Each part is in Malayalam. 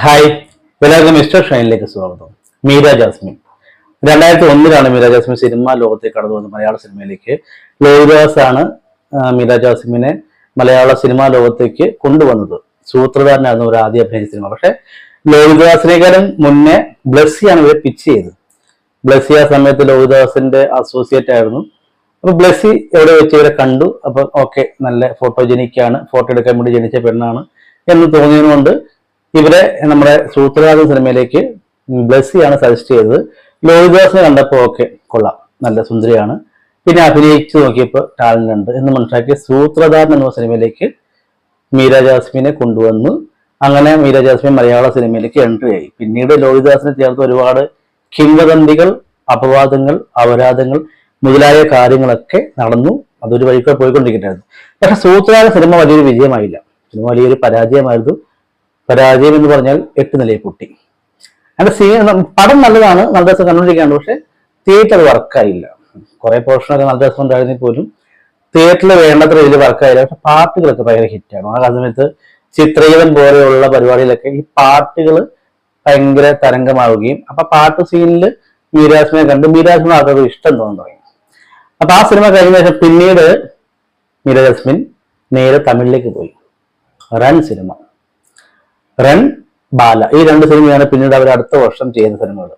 ഹായ്. എല്ലാവർക്കും മിസ്റ്റർ ഷൈനിലേക്ക് സ്വാഗതം. മീര ജാസ്മിൻ. രണ്ടായിരത്തി ഒന്നിലാണ് മീര ജാസ്മിൻ സിനിമ ലോകത്തേക്ക് കടന്നു വന്നത് മലയാള സിനിമയിലേക്ക്. ലോഹിദാസ് ആണ് മീര ജാസ്മിനെ മലയാള സിനിമാ ലോകത്തേക്ക് കൊണ്ടുവന്നത്. സൂത്രധാരനായിരുന്നു ഒരു ആദ്യ അഭിനയിച്ച സിനിമ. പക്ഷെ ലോഹിദാസിനേക്കാളും മുന്നേ ബ്ലസ്സിയാണ് ഇവരെ പിച്ച് ചെയ്തത്. ബ്ലസ്സി ആ സമയത്ത് ലോഹിദാസിന്റെ അസോസിയേറ്റ് ആയിരുന്നു. അപ്പൊ ബ്ലസ്സി എവിടെ വെച്ച് ഇവരെ കണ്ടു? അപ്പൊ ഓക്കെ നല്ല ഫോട്ടോജനിക്കാണ് ഫോട്ടോ എടുക്കാൻ വേണ്ടി ജനിച്ച പെണ്ണാണ് എന്ന് തോന്നിയതുകൊണ്ട് ഇവരെ നമ്മുടെ സൂത്രനാഥൻ സിനിമയിലേക്ക് ബ്ലസ്സിയാണ് സജസ്റ്റ് ചെയ്തത്. ലോഹിദാസിനെ കണ്ടപ്പോൾ ഓക്കെ കൊള്ളാം. നല്ല സുന്ദരിയാണ്. പിന്നെ അഭിനയിച്ചു നോക്കിയപ്പോൾ ടാലന്റ് ഉണ്ട് എന്ന് മനസ്സിലാക്കി സൂത്രധാരൻ എന്ന സിനിമയിലേക്ക് മീര ജാസ്മിനെ കൊണ്ടുവന്നു. അങ്ങനെ മീര ജാസ്മിൻ മലയാള സിനിമയിലേക്ക് എൻട്രി ആയി. പിന്നീട് ലോഹിദാസിനെ ചേർത്ത് ഒരുപാട് കിംവദന്തികൾ അപവാദങ്ങൾ അപരാധങ്ങൾ മുതലായ കാര്യങ്ങളൊക്കെ നടന്നു. അതൊരു വഴിക്ക് പോയിക്കൊണ്ടിരിക്കുകയായിരുന്നു പക്ഷെ സൂത്രധാരൻ സിനിമ വലിയൊരു വിജയമായില്ല. സിനിമ വലിയൊരു പരാജയമായിരുന്നു. പരാജയം എന്ന് പറഞ്ഞാൽ എട്ട് നിലയിൽ പൊട്ടി. അതിന്റെ സീ പടം നല്ലതാണ് നല്ല രസം കണ്ടുകൊണ്ടിരിക്കുകയാണ് പക്ഷെ തിയേറ്റർ വർക്കായില്ല കുറെ പോർഷനൊക്കെ നല്ല രസം ഉണ്ടായിരുന്നെങ്കിൽ പോലും തിയേറ്ററിൽ വേണ്ടത്ര ഇതിൽ വർക്കായില്ല പക്ഷെ പാട്ടുകളൊക്കെ ഭയങ്കര ഹിറ്റാണ് ആ സമയത്ത് ചിത്രഗീതം പോലെയുള്ള പരിപാടിയിലൊക്കെ ഈ പാട്ടുകൾ ഭയങ്കര തരംഗമാവുകയും അപ്പൊ പാട്ട് സീനിൽ മീരാസിനെ കണ്ട് മീരാസിന് ആൾക്കാർക്ക് ഇഷ്ടം തോന്നുന്നു തുടങ്ങി. അപ്പൊ ആ സിനിമ കഴിഞ്ഞ ശേഷം പിന്നീട് മീരാസ്മിൻ നേരെ തമിഴിലേക്ക് പോയി. Run cinema Run Bala. ഈ രണ്ട് സിനിമയാണ് പിന്നീട് അവർ അടുത്ത വർഷം ചെയ്യുന്ന സിനിമകൾ.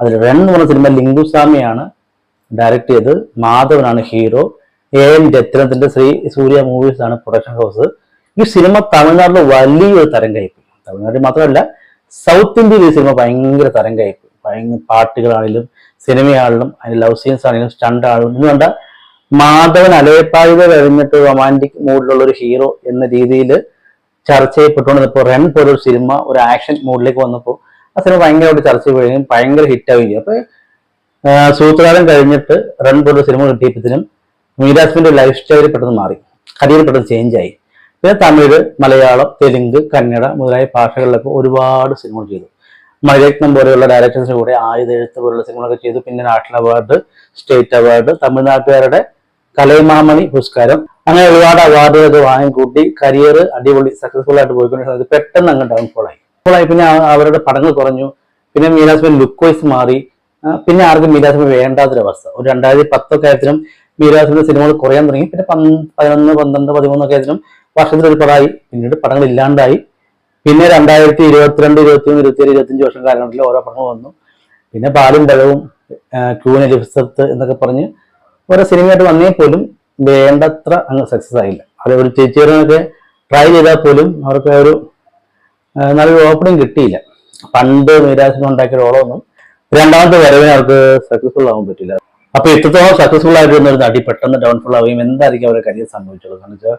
അതിൽ റൺ എന്ന് പറഞ്ഞ സിനിമ ലിംഗുസ്വാമിയാണ് ഡയറക്ട് ചെയ്ത് മാധവനാണ് ഹീറോ എ എൻ രത്നത്തിന്റെ ശ്രീ സൂര്യ മൂവീസ് ആണ് പ്രൊഡക്ഷൻ ഹൗസ് ഈ സിനിമ തമിഴ്നാട്ടിൽ വലിയൊരു തരം കയ്പ്. തമിഴ്നാട്ടിൽ മാത്രമല്ല സൗത്ത് ഇന്ത്യയിൽ ഈ സിനിമ ഭയങ്കര തരം കയ്പ്. ഭയങ്കര പാട്ടുകളാണെങ്കിലും സിനിമയാണെങ്കിലും അതിന് ലവ് സീൻസ് ആണെങ്കിലും സ്റ്റണ്ട് ആണെങ്കിലും. എന്ന് കണ്ട മാധവൻ അലയപ്പായുക കഴിഞ്ഞിട്ട് റൊമാന്റിക് മൂഡിലുള്ള ഒരു ഹീറോ എന്ന രീതിയിൽ ചർച്ച ചെയ്യപ്പെട്ടുകൊണ്ടിരുന്നപ്പോൾ റൺ പോലൊരു സിനിമ ഒരു ആക്ഷൻ മൂഡിലേക്ക് വന്നപ്പോൾ ആ സിനിമ ഭയങ്കരമായിട്ട് ചർച്ച ചെയ്യുകയും ഭയങ്കര ഹിറ്റാവുകയും അപ്പൊ സൂത്രകാലം സൂത്രധാരൻ കഴിഞ്ഞിട്ട് റൺ പോലൊരു സിനിമ കിട്ടിയപ്പോഴത്തേനും മീരാസിന്റെ ലൈഫ് സ്റ്റൈൽ പെട്ടെന്ന് മാറി. കരിയർ പെട്ടെന്ന് ചേഞ്ച് ആയി. പിന്നെ തമിഴ് മലയാളം തെലുങ്ക് കന്നഡ മുതലായ ഭാഷകളിലൊക്കെ ഒരുപാട് സിനിമകൾ ചെയ്തു. മഴയത്നം പോലെയുള്ള ഡയറക്ടേഴ്സിന്റെ കൂടെ ആയുധ എഴുത്ത് പോലുള്ള സിനിമകളൊക്കെ ചെയ്തു. പിന്നെ നാഷണൽ അവാർഡ് സ്റ്റേറ്റ് അവാർഡ് തമിഴ്നാട്ടുകാരുടെ കലൈമാമണി പുരസ്കാരം. അങ്ങനെ ഒരുപാട് അവാർഡുകളൊക്കെ വാങ്ങിക്കൂട്ടി കരിയർ അടിപൊളി സക്സസ്ഫുൾ ആയിട്ട് പോയിക്കൊണ്ടിരുന്നത് പെട്ടെന്ന് അങ്ങ് ഡൗൺഫോൾ ആയി. ഫോളായി പിന്നെ അവരുടെ പടങ്ങൾ കുറഞ്ഞു. പിന്നെ മീരാസ്മിൻ ലുക്ക് വൈസ് മാറി പിന്നെ ആർക്കും മീരാസ്മിൻ വേണ്ടാത്തൊരവസ്ഥ. ഒരു രണ്ടായിരത്തി പത്തൊക്കെ ആയതിനും മീരാസ്മിന്റെ സിനിമകൾ കുറയാൻ തുടങ്ങി. പിന്നെ പതിനൊന്ന് പന്ത്രണ്ട് പതിമൂന്നൊക്കെ ആയതിനും വർഷത്തിൽ ഒരു പടമായി പിന്നീട് പടങ്ങൾ ഇല്ലാണ്ടായി. പിന്നെ രണ്ടായിരത്തി ഇരുപത്തിരണ്ട് ഇരുപത്തി മൂന്ന് ഇരുപത്തിയേഴ് ഇരുപത്തിയഞ്ച് വർഷം കാലഘട്ടത്തിൽ ഓരോ പടങ്ങൾ വന്നു. പിന്നെ ബാലും ബലവും ക്യൂൻ എലിസത്ത് എന്നൊക്കെ പറഞ്ഞ് ഓരോ സിനിമയായിട്ട് വന്നേ പോലും വേണ്ടത്ര അങ്ങ് സക്സസ് ആയില്ല. അത് ഒരു ചേച്ചിയോടൊക്കെ ട്രൈ ചെയ്താൽ പോലും അവർക്ക് ഒരു നല്ലൊരു ഓപ്പണിംഗ് കിട്ടിയില്ല. പണ്ട് നിരാശം ഉണ്ടാക്കിയ റോളൊന്നും രണ്ടാമത്തെ വരവിന് അവർക്ക് സക്സസ്ഫുൾ ആവാൻ പറ്റില്ല. അപ്പൊ എത്രത്തോളം സക്സസ്ഫുൾ ആയിരുന്ന ഒരു നടി പെട്ടെന്ന് ഡൗൺഫുൾ ആവുകയും എന്തായിരിക്കും അവരുടെ കരിയർ സംഭവിച്ചുള്ളത്? കാരണം വെച്ചാൽ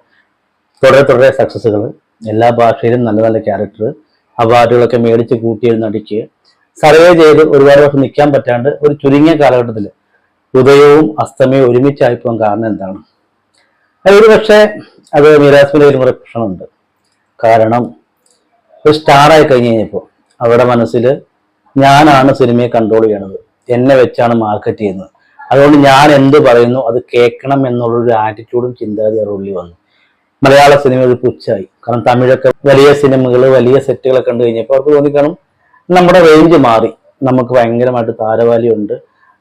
തുടരെ തുടരെ സക്സസ്സുകൾ എല്ലാ ഭാഷയിലും നല്ല നല്ല ക്യാരക്ടർ അവാർഡുകളൊക്കെ മേടിച്ച് കൂട്ടിയ നടിക്ക് സർവേ ചെയ്ത് ഒരുപാട് വർഷം നിൽക്കാൻ പറ്റാണ്ട് ഒരു ചുരുങ്ങിയ കാലഘട്ടത്തിൽ ഉദയവും അസ്തമയവും ഒരുമിച്ചായി പോകാൻ കാരണം എന്താണ്? ഒരു പക്ഷേ അത് കയ്യിൽ കുറെ പ്രശ്നമുണ്ട്. കാരണം ഒരു സ്റ്റാറായി കഴിഞ്ഞ് കഴിഞ്ഞപ്പോൾ അവരുടെ മനസ്സിൽ ഞാനാണ് സിനിമയെ കൺട്രോൾ ചെയ്യണത്. എന്നെ വെച്ചാണ് മാർക്കറ്റ് ചെയ്യുന്നത്. അതുകൊണ്ട് ഞാൻ എന്ത് പറയുന്നു അത് കേൾക്കണം എന്നുള്ളൊരു ആറ്റിറ്റ്യൂഡും ചിന്താഗതി അവരുടെ ഉള്ളിൽ വന്നു. മലയാള സിനിമ ഒരു പുച്ഛായി കാരണം തമിഴൊക്കെ വലിയ സിനിമകൾ വലിയ സെറ്റുകളൊക്കെ കണ്ടു കഴിഞ്ഞപ്പോൾ അവർക്ക് തോന്നിക്കാണും നമ്മുടെ റേഞ്ച് മാറി. നമുക്ക് ഭയങ്കരമായിട്ട് താരവാലിയുണ്ട്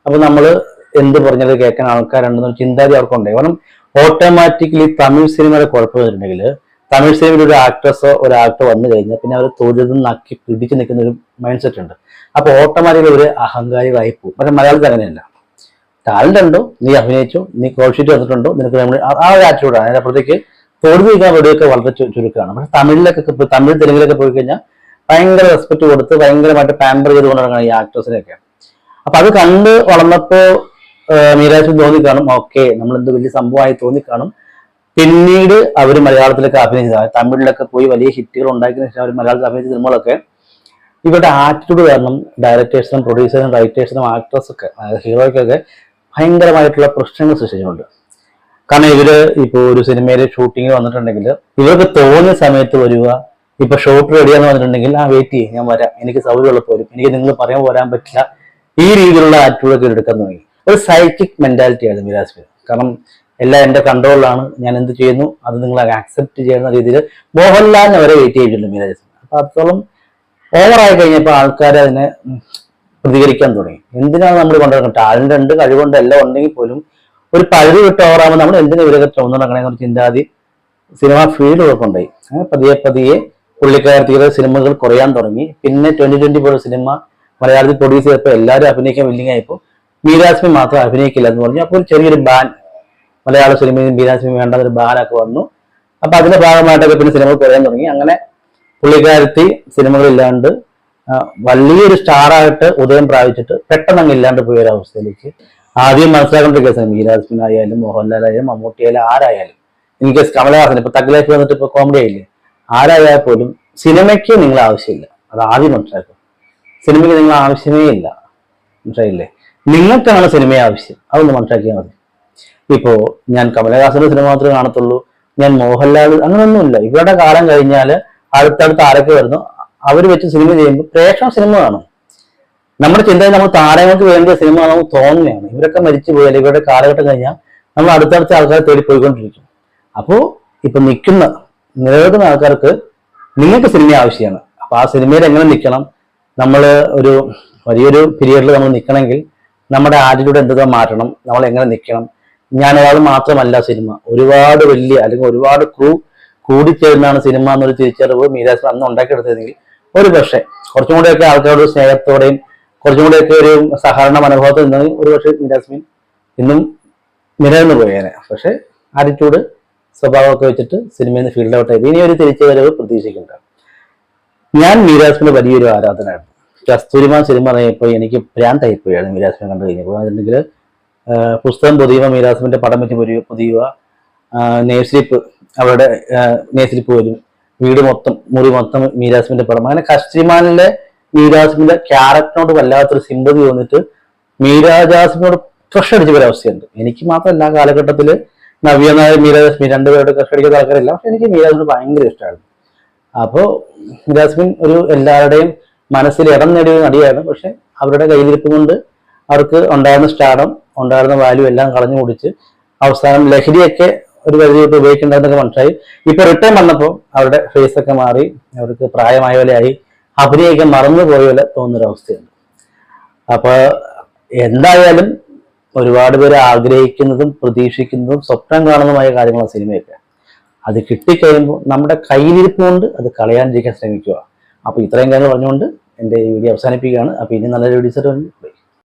അപ്പൊ നമ്മൾ എന്ത് പറഞ്ഞത് കേൾക്കാൻ ആൾക്കാരുണ്ടെന്നൊരു ചിന്താഗതി അവർക്കുണ്ടായി. കാരണം ഓട്ടോമാറ്റിക്കലി തമിഴ് സിനിമയുടെ കുഴപ്പം വരുന്നുണ്ടെങ്കിൽ തമിഴ് സിനിമയിൽ ഒരു ആക്ട്രസോ ഒരു ആക്ടർ വന്നു കഴിഞ്ഞാൽ പിന്നെ അവർ തൊഴിൽ നക്കി പിടിച്ചു നിൽക്കുന്ന ഒരു മൈൻഡ് സെറ്റ് ഉണ്ട്. അപ്പൊ ഓട്ടോമാറ്റിക്കലി ഒരു അഹങ്കാരികളായി പോകും. പക്ഷെ മലയാളത്തിൽ അങ്ങനെയല്ല. ടാലന്റ് ഉണ്ടോ? നീ അഭിനയിച്ചു. നീ കോൾഷീറ്റ് വന്നിട്ടുണ്ടോ നിനക്ക് നമ്മൾ ആ- ഒരു ആറ്റിറ്റ്യൂഡാണ് അതിനപ്പുറത്തേക്ക് തൊഴിൽ നിൽക്കാൻ വേണ്ടിയൊക്കെ വളരെ ചുരുക്കമാണ്. പക്ഷെ തമിഴിലൊക്കെ തമിഴ് തെലുങ്കിലൊക്കെ പോയി കഴിഞ്ഞാൽ ഭയങ്കര റെസ്പെക്ട് കൊടുത്ത് ഭയങ്കരമായിട്ട് പാമ്പർ ചെയ്ത് കൊണ്ടിറങ്ങണം ഈ ആക്ട്രസിനെയൊക്കെ അപ്പൊ അത് കണ്ട് വളർന്നപ്പോ മീരാശൻ തോന്നിക്കാണും. ഓക്കെ നമ്മൾ എന്ത് വലിയ സംഭവമായി തോന്നിക്കാണും. പിന്നീട് അവർ മലയാളത്തിലൊക്കെ അഭിനയിച്ചത്. തമിഴിലൊക്കെ പോയി വലിയ ഹിറ്റുകൾ ഉണ്ടാക്കിയതിനു ശേഷം അവർ മലയാളത്തിൽ അഭിനയിച്ച സിനിമകളൊക്കെ ഇവരുടെ ആറ്റിറ്റ്യൂഡ് കാരണം ഡയറക്ടേഴ്സിനും പ്രൊഡ്യൂസറിനും റൈറ്റേഴ്സിനും ആക്ട്രസൊക്കെ ഹീറോയ്ക്കൊക്കെ ഭയങ്കരമായിട്ടുള്ള പ്രശ്നങ്ങൾ സൃഷ്ടിച്ചിട്ടുണ്ട്. കാരണം ഇവർ ഇപ്പൊ ഒരു സിനിമയിലെ ഷൂട്ടിങ്ങിൽ വന്നിട്ടുണ്ടെങ്കിൽ ഇവർക്ക് തോന്നിയ സമയത്ത് വരിക ഇപ്പൊ ഷോട്ട് റെഡിയാന്ന് പറഞ്ഞിട്ടുണ്ടെങ്കിൽ ആ വെയിറ്റ് ചെയ്യും ഞാൻ വരാം. എനിക്ക് സൗകര്യമുള്ളപ്പോൾ വരും. എനിക്ക് നിങ്ങൾ പറയാൻ പോരാൻ പറ്റില്ല. ഈ രീതിയിലുള്ള ആറ്റിറ്റ്യൂഡൊക്കെ എടുക്കാൻ തുടങ്ങി. ഒരു സൈക്കിക് മെന്റാലിറ്റി ആണ് മിരാസ് കാരണം എല്ലാം എന്റെ കൺട്രോളിലാണ് ഞാൻ എന്ത് ചെയ്യുന്നു അത് നിങ്ങൾ ആക്സെപ്റ്റ് ചെയ്യുന്ന രീതിയിൽ മോഹൻലാൽ വരെ വെയിറ്റ് ചെയ്തിട്ടുണ്ട് മിരാജ് അപ്പൊ അത്രത്തോളം ഓവറായി കഴിഞ്ഞപ്പോൾ ആൾക്കാർ അതിനെ പ്രതികരിക്കാൻ തുടങ്ങി. എന്തിനാണ് നമ്മൾ കൊണ്ടുവരുന്നത്? ടാലന്റ് ഉണ്ട് കഴിവുണ്ട് എല്ലാം ഉണ്ടെങ്കിൽ പോലും ഒരു പഴുതി വിട്ട് ഓവറാകുമ്പോൾ നമ്മൾ എന്തിനു ഇവരൊക്കെ നടക്കണേ എന്നൊരു ചിന്താതി സിനിമ ഫീൽഡ് കൊണ്ടുപോയി. ഉണ്ടായി പതിയെ പതിയെ പുള്ളിക്കാരത്തിയുടെ സിനിമകൾ കുറയാൻ തുടങ്ങി. പിന്നെ ട്വന്റി ട്വന്റി പോലെ സിനിമ മലയാളത്തിൽ പ്രൊഡ്യൂസ് ചെയ്തപ്പോൾ എല്ലാവരും അഭിനയിക്കാൻ വില്ലിങ് ആയപ്പോൾ മീരാസ്മി മാത്രം അഭിനയിക്കില്ല എന്ന് പറഞ്ഞു. അപ്പോൾ ചെറിയൊരു ബാൻ മലയാള സിനിമയിൽ മീരാസ്മി വേണ്ട ഒരു ബാനൊക്കെ വന്നു. അപ്പൊ അതിന്റെ ഭാഗമായിട്ടൊക്കെ പിന്നെ സിനിമകൾ കുറയാൻ തുടങ്ങി. അങ്ങനെ പുള്ളിക്കാരത്തി സിനിമകളില്ലാണ്ട് വലിയൊരു സ്റ്റാറായിട്ട് ഉദയം പ്രാപിച്ചിട്ട് പെട്ടെന്ന് അങ്ങ് ഇല്ലാണ്ട് പോയ ഒരു അവസ്ഥയിലേക്ക്. ആദ്യം മനസ്സിലാക്കേണ്ട കേസാണ് മീരാസ്മിൻ ആയാലും മോഹൻലാൽ ആയാലും മമ്മൂട്ടി ആയാലും ആരായാലും. എനിക്ക് കമലഹാസൻ ഇപ്പൊ തഗ്ലൈഫ് വന്നിട്ട് ഇപ്പൊ കോമഡി ആയില്ലേ? ആരായാൽ പോലും സിനിമയ്ക്ക് നിങ്ങൾ ആവശ്യമില്ല അത് ആദ്യം മനസ്സിലാക്കും സിനിമയ്ക്ക് നിങ്ങൾ ആവശ്യമേ ഇല്ല. മനസ്സിലായില്ലേ? നിങ്ങൾക്കാണ് സിനിമ ആവശ്യം. അതൊന്ന് മനസ്സിലാക്കിയാൽ മതി. ഇപ്പോ ഞാൻ കമലഹാസന്റെ സിനിമ മാത്രമേ കാണത്തുള്ളൂ. ഞാൻ മോഹൻലാൽ അങ്ങനെയൊന്നുമില്ല ഇവരുടെ കാലം കഴിഞ്ഞാൽ അടുത്തടുത്ത് ആരൊക്കെ വരുന്നു അവർ വെച്ച് സിനിമ ചെയ്യുമ്പോൾ പ്രേക്ഷണ സിനിമ കാണും. നമ്മുടെ ചിന്തയിൽ നമ്മൾ താരങ്ങൾക്ക് വേണ്ടിയ സിനിമ നമുക്ക് തോന്നുകയാണ്. ഇവരൊക്കെ മരിച്ചു പോയാൽ ഇവരുടെ കാലഘട്ടം കഴിഞ്ഞാൽ നമ്മൾ അടുത്തടുത്ത ആൾക്കാരെ തേടി പോയിക്കൊണ്ടിരിക്കും. അപ്പോ ഇപ്പൊ നിൽക്കുന്ന നിലനിൽക്കുന്ന ആൾക്കാർക്ക് നിങ്ങൾക്ക് സിനിമ ആവശ്യമാണ്. അപ്പൊ ആ സിനിമയിൽ എങ്ങനെ നിൽക്കണം? നമ്മൾ ഒരു വലിയൊരു പീരീഡിൽ നമ്മൾ നിൽക്കണമെങ്കിൽ നമ്മുടെ ആറ്റിറ്റ്യൂഡ് എന്തൊക്കെ മാറ്റണം? നമ്മൾ എങ്ങനെ നിൽക്കണം? ഞാൻ ഒരാൾ മാത്രമല്ല സിനിമ. ഒരുപാട് വലിയ അല്ലെങ്കിൽ ഒരുപാട് ക്രൂ കൂടിച്ചേരുന്നതാണ് സിനിമ എന്നൊരു തിരിച്ചറിവ് മീരാസ് അന്ന് ഉണ്ടാക്കിയെടുത്തതെങ്കിൽ ഒരു പക്ഷേ കുറച്ചും കൂടെയൊക്കെ ആൾക്കാരോട് സ്നേഹത്തോടെയും കുറച്ചും കൂടെയൊക്കെ ഒരു സഹകരണ മനോഭാവത്തിൽ നിന്നെങ്കിൽ ഒരു പക്ഷേ മീരാസ്മിൻ ഇന്നും നിലനിന്ന് പോയേനെ. പക്ഷേ ആറ്റിറ്റ്യൂഡ് സ്വഭാവമൊക്കെ വെച്ചിട്ട് സിനിമയിൽ നിന്ന് ഫീൽഡ് ഔട്ട് ആയി ഇനി ഒരു തിരിച്ചുവരവ് പ്രതീക്ഷിക്കുന്നുണ്ട് ഞാൻ മീരാസ്മിന് വലിയൊരു ആരാധനയാണ് കസ്തൂരിമാൻ സിനിമ ഇറങ്ങിയപ്പോൾ എനിക്ക് ഭ്രാന്തായിപ്പോയാണ് മീരാസ്മിനെ കണ്ടു കഴിഞ്ഞപ്പോൾ. അതില്ലെങ്കിൽ പുസ്തകം പൊതിയുക മീരാസ്മിന്റെ പടം വെച്ച് പൊതിയുക പൊതിയുക നേഴ്സ്ലിപ്പ് അവരുടെ നേഴ്സ്ലിപ്പ് വരും വീട് മൊത്തം മുറി മൊത്തം മീരാസ്മിന്റെ പടം. അങ്ങനെ കസ്തൂരിമാനിലെ മീരാസ്മിന്റെ ക്യാരക്ടറിനോട് വല്ലാത്തൊരു സിമ്പതി തോന്നിട്ട് മീരാജാസ്മിനോട് അടിച്ച ഒരവസ്ഥയുണ്ട് എനിക്ക് മാത്രമല്ല ആ കാലഘട്ടത്തിൽ നവ്യ നായർ മീരാജാസ്മി രണ്ടുപേരുടെ ക്രഷ് അടിക്കുന്ന ആൾക്കാരില്ല. പക്ഷെ എനിക്ക് മീരാജിനോട് ഭയങ്കര ഇഷ്ടമാണ് അപ്പോൾ മീരാസ്മിൻ ഒരു എല്ലാവരുടെയും മനസ്സിൽ ഇടം നേടിയ നടിയായിരുന്നു പക്ഷെ അവരുടെ കയ്യിലിരിപ്പ് കൊണ്ട് അവർക്ക് ഉണ്ടായിരുന്ന സ്റ്റാഡം ഉണ്ടായിരുന്ന വാല്യൂ എല്ലാം കളഞ്ഞു കുടിച്ച് അവസാനം ലഹരിയൊക്കെ ഒരു പരിധി തൊട്ട് ഉപയോഗിക്കേണ്ടതെന്നൊക്കെ മനസ്സിലായി. ഇപ്പൊ റിട്ടേൺ വന്നപ്പോൾ അവരുടെ ഫേസ് ഒക്കെ മാറി അവർക്ക് പ്രായമായ പോലെ ആയി അഭിനയിക്കാൻ മറന്നു പോയ പോലെ തോന്നുന്നൊരവസ്ഥയുണ്ട് അപ്പൊ എന്തായാലും ഒരുപാട് പേര് ആഗ്രഹിക്കുന്നതും പ്രതീക്ഷിക്കുന്നതും സ്വപ്നം കാണുന്നതുമായ കാര്യങ്ങളാണ് സിനിമയൊക്കെ. അത് കിട്ടിക്കഴിയുമ്പോൾ നമ്മുടെ കയ്യിലിരിപ്പ് കൊണ്ട് അത് കളയാണ്ടിരിക്കാൻ ശ്രമിക്കുക. അപ്പൊ ഇത്രയും കാര്യങ്ങൾ പറഞ്ഞുകൊണ്ട് എന്റെ ഈ വീഡിയോ അവസാനിപ്പിക്കുകയാണ്. അപ്പോൾ ഇനി നല്ലൊരു വീഡിയോസ്